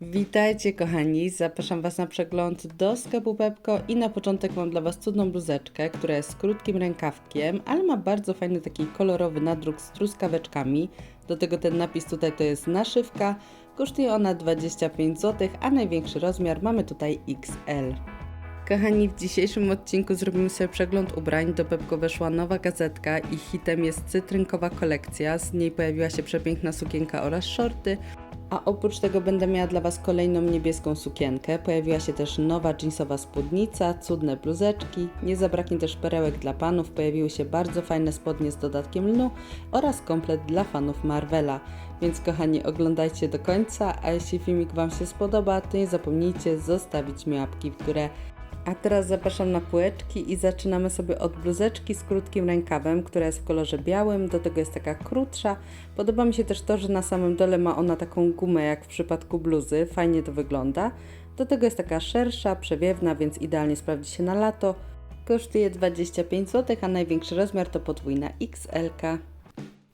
Witajcie kochani, zapraszam Was na przegląd do sklepu Pepko i na początek mam dla Was cudną bluzeczkę, która jest z krótkim rękawkiem, ale ma bardzo fajny taki kolorowy nadruk z truskaweczkami. Do tego ten napis tutaj to jest naszywka, kosztuje ona 25 zł, a największy rozmiar mamy tutaj XL. Kochani, w dzisiejszym odcinku zrobimy sobie przegląd ubrań. Do Pepko weszła nowa gazetka i hitem jest cytrynkowa kolekcja. Z niej pojawiła się przepiękna sukienka oraz shorty. A oprócz tego będę miała dla Was kolejną niebieską sukienkę. Pojawiła się też nowa jeansowa spódnica, cudne bluzeczki. Nie zabraknie też perełek dla panów. Pojawiły się bardzo fajne spodnie z dodatkiem lnu oraz komplet dla fanów Marvela. Więc kochani, oglądajcie do końca, a jeśli filmik Wam się spodoba, to nie zapomnijcie zostawić mi łapki w górę. A teraz zapraszam na półeczki i zaczynamy sobie od bluzeczki z krótkim rękawem, która jest w kolorze białym, do tego jest taka krótsza. Podoba mi się też to, że na samym dole ma ona taką gumę jak w przypadku bluzy, fajnie to wygląda. Do tego jest taka szersza, przewiewna, więc idealnie sprawdzi się na lato. Kosztuje 25 zł, a największy rozmiar to podwójna XL. -ka.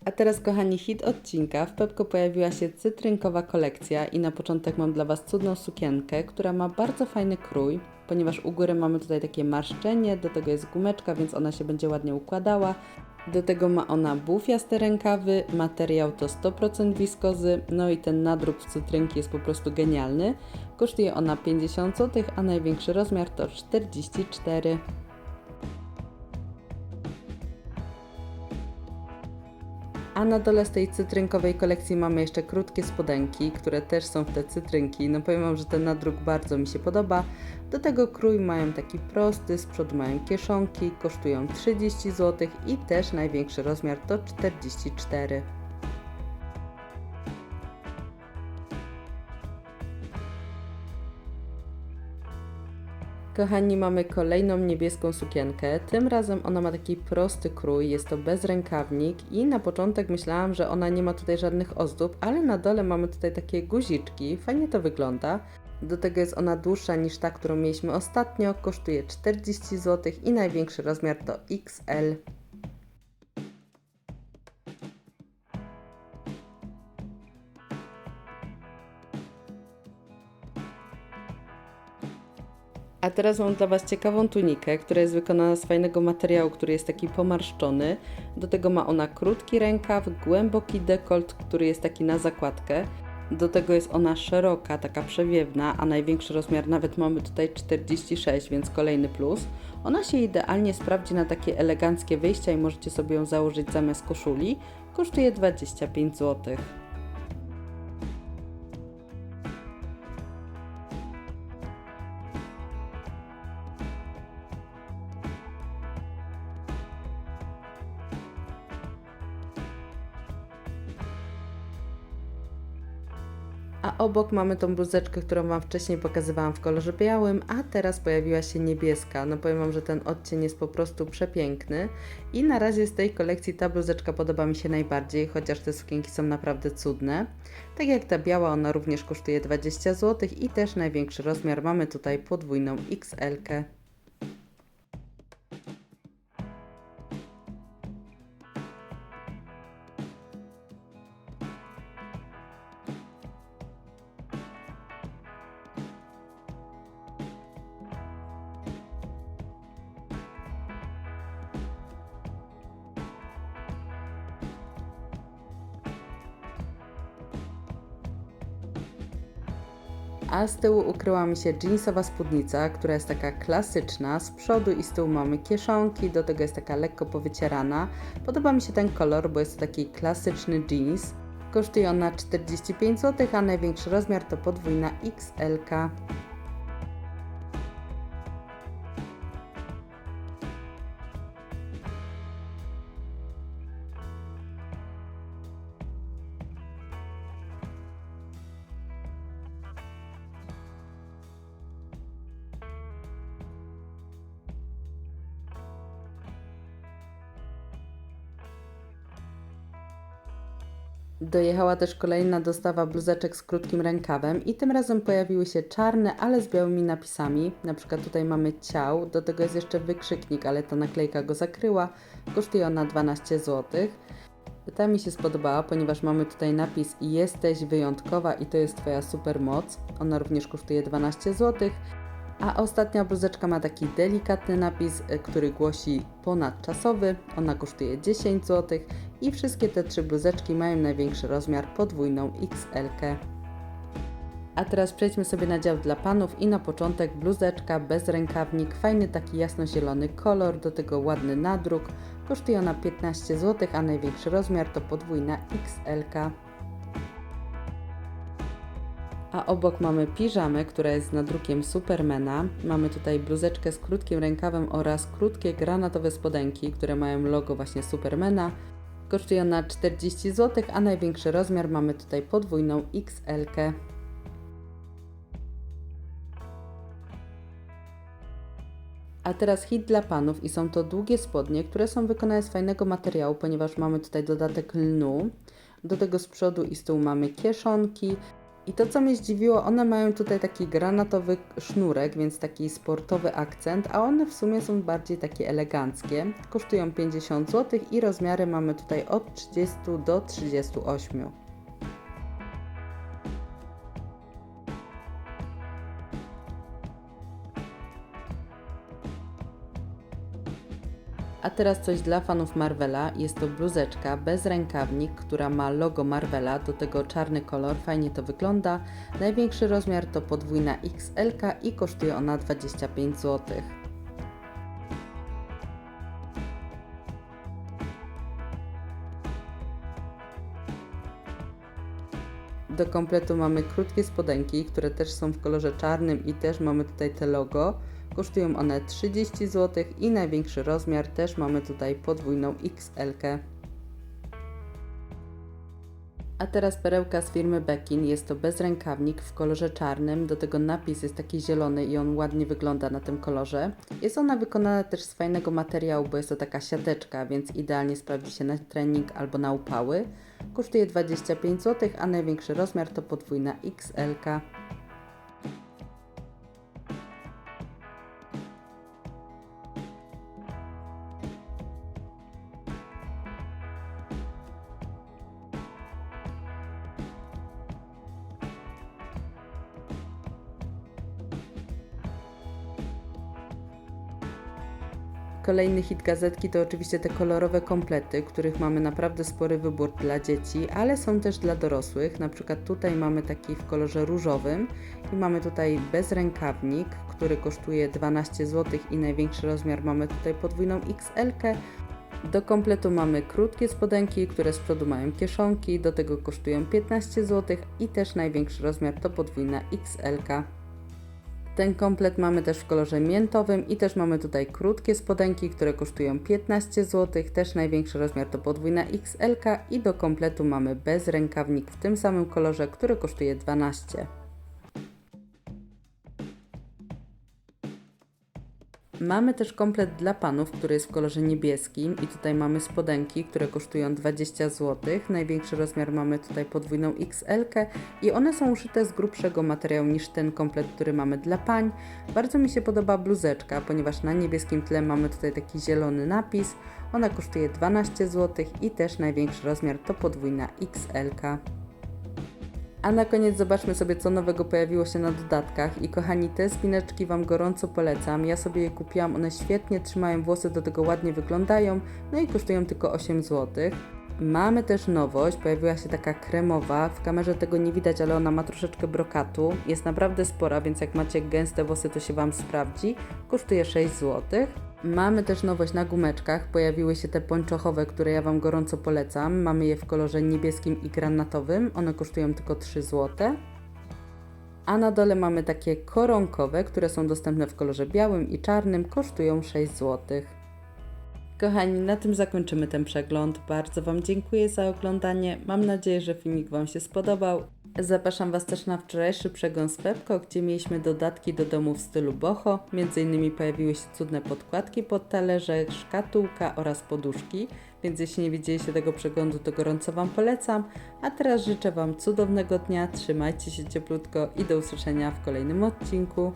A teraz kochani hit odcinka. W Pepko pojawiła się cytrynkowa kolekcja i na początek mam dla Was cudną sukienkę, która ma bardzo fajny krój, ponieważ u góry mamy tutaj takie marszczenie, do tego jest gumeczka, więc ona się będzie ładnie układała. Do tego ma ona bufiaste rękawy, materiał to 100% wiskozy, no i ten nadruk w cytrynki jest po prostu genialny. Kosztuje ona 50 zł, a największy rozmiar to 44 A na dole z tej cytrynkowej kolekcji mamy jeszcze krótkie spodenki, które też są w te cytrynki. No powiem Wam, że ten nadruk bardzo mi się podoba. Do tego krój mają taki prosty, z przodu mają kieszonki, kosztują 30 zł i też największy rozmiar to 44 Kochani, mamy kolejną niebieską sukienkę. Tym razem ona ma taki prosty krój, jest to bezrękawnik i na początek myślałam, że ona nie ma tutaj żadnych ozdób, ale na dole mamy tutaj takie guziczki. Fajnie to wygląda. Do tego jest ona dłuższa niż ta, którą mieliśmy ostatnio. Kosztuje 40 zł i największy rozmiar to XL. A teraz mam dla Was ciekawą tunikę, która jest wykonana z fajnego materiału, który jest taki pomarszczony. Do tego ma ona krótki rękaw, głęboki dekolt, który jest taki na zakładkę. Do tego jest ona szeroka, taka przewiewna, a największy rozmiar nawet mamy tutaj 46, więc kolejny plus. Ona się idealnie sprawdzi na takie eleganckie wyjścia i możecie sobie ją założyć zamiast koszuli. Kosztuje 25 zł. A obok mamy tą bluzeczkę, którą Wam wcześniej pokazywałam w kolorze białym, a teraz pojawiła się niebieska. No powiem Wam, że ten odcień jest po prostu przepiękny i na razie z tej kolekcji ta bluzeczka podoba mi się najbardziej, chociaż te sukienki są naprawdę cudne. Tak jak ta biała, ona również kosztuje 20 zł i też największy rozmiar mamy tutaj podwójną XL. -kę. A z tyłu ukryła mi się jeansowa spódnica, która jest taka klasyczna. Z przodu i z tyłu mamy kieszonki, do tego jest taka lekko powycierana. Podoba mi się ten kolor, bo jest to taki klasyczny jeans. Kosztuje ona 45 zł, a największy rozmiar to podwójna XL. -ka. Dojechała też kolejna dostawa bluzeczek z krótkim rękawem i tym razem pojawiły się czarne, ale z białymi napisami. Na przykład tutaj mamy ciał, do tego jest jeszcze wykrzyknik, ale ta naklejka go zakryła. Kosztuje ona 12 zł. Ta mi się spodobała, ponieważ mamy tutaj napis Jesteś wyjątkowa i to jest Twoja super moc. Ona również kosztuje 12 zł. A ostatnia bluzeczka ma taki delikatny napis, y, który głosi ponadczasowy. Ona kosztuje 10 zł i wszystkie te trzy bluzeczki mają największy rozmiar podwójną XL. A teraz przejdźmy sobie na dział dla panów i na początek bluzeczka bez rękawnik, fajny taki jasnozielony kolor, do tego ładny nadruk. Kosztuje ona 15 zł, a największy rozmiar to podwójna XL. -ka. A obok mamy piżamę, która jest z nadrukiem Supermana. Mamy tutaj bluzeczkę z krótkim rękawem oraz krótkie granatowe spodenki, które mają logo właśnie Supermana. Kosztuje ona 40 zł, a największy rozmiar mamy tutaj podwójną XL. -kę. A teraz hit dla panów i są to długie spodnie, które są wykonane z fajnego materiału, ponieważ mamy tutaj dodatek lnu. Do tego z przodu i z tyłu mamy kieszonki. I to co mnie zdziwiło, one mają tutaj taki granatowy sznurek, więc taki sportowy akcent, a one w sumie są bardziej takie eleganckie. Kosztują 50 zł i rozmiary mamy tutaj od 30 do 38. A teraz coś dla fanów Marvela. Jest to bluzeczka bez rękawnik, która ma logo Marvela, do tego czarny kolor, fajnie to wygląda. Największy rozmiar to podwójna XL i kosztuje ona 25 zł. Do kompletu mamy krótkie spodenki, które też są w kolorze czarnym i też mamy tutaj te logo. Kosztują one 30 zł i największy rozmiar też mamy tutaj podwójną XL. -kę. A teraz perełka z firmy Beckin. Jest to bezrękawnik w kolorze czarnym. Do tego napis jest taki zielony i on ładnie wygląda na tym kolorze. Jest ona wykonana też z fajnego materiału, bo jest to taka siateczka, więc idealnie sprawdzi się na trening albo na upały. Kosztuje 25 zł, a największy rozmiar to podwójna XL. Kolejny hit gazetki to oczywiście te kolorowe komplety, których mamy naprawdę spory wybór dla dzieci, ale są też dla dorosłych. Na przykład tutaj mamy taki w kolorze różowym i mamy tutaj bezrękawnik, który kosztuje 12 zł i największy rozmiar mamy tutaj podwójną XL. -kę. Do kompletu mamy krótkie spodenki, które z przodu mają kieszonki, do tego kosztują 15 zł i też największy rozmiar to podwójna XL. -ka. Ten komplet mamy też w kolorze miętowym i też mamy tutaj krótkie spodenki, które kosztują 15 zł. Też największy rozmiar to podwójna XL i do kompletu mamy bezrękawnik w tym samym kolorze, który kosztuje 12. Mamy też komplet dla panów, który jest w kolorze niebieskim i tutaj mamy spodenki, które kosztują 20 zł. Największy rozmiar mamy tutaj podwójną XL i one są uszyte z grubszego materiału niż ten komplet, który mamy dla pań. Bardzo mi się podoba bluzeczka, ponieważ na niebieskim tle mamy tutaj taki zielony napis. Ona kosztuje 12 zł i też największy rozmiar to podwójna XL. -ka. A na koniec zobaczmy sobie, co nowego pojawiło się na dodatkach. I kochani, te spineczki Wam gorąco polecam. Ja sobie je kupiłam, one świetnie trzymają włosy, do tego ładnie wyglądają, no i kosztują tylko 8 zł. Mamy też nowość, pojawiła się taka kremowa, w kamerze tego nie widać, ale ona ma troszeczkę brokatu, jest naprawdę spora, więc jak macie gęste włosy to się Wam sprawdzi, kosztuje 6 zł. Mamy też nowość na gumeczkach, pojawiły się te pończochowe, które ja Wam gorąco polecam, mamy je w kolorze niebieskim i granatowym, one kosztują tylko 3 zł. A na dole mamy takie koronkowe, które są dostępne w kolorze białym i czarnym, kosztują 6 zł. Kochani, na tym zakończymy ten przegląd. Bardzo Wam dziękuję za oglądanie. Mam nadzieję, że filmik Wam się spodobał. Zapraszam Was też na wczorajszy przegląd z Pepko, gdzie mieliśmy dodatki do domu w stylu boho. Między innymi pojawiły się cudne podkładki pod talerze, szkatułka oraz poduszki. Więc jeśli nie widzieliście tego przeglądu, to gorąco Wam polecam. A teraz życzę Wam cudownego dnia, trzymajcie się cieplutko i do usłyszenia w kolejnym odcinku.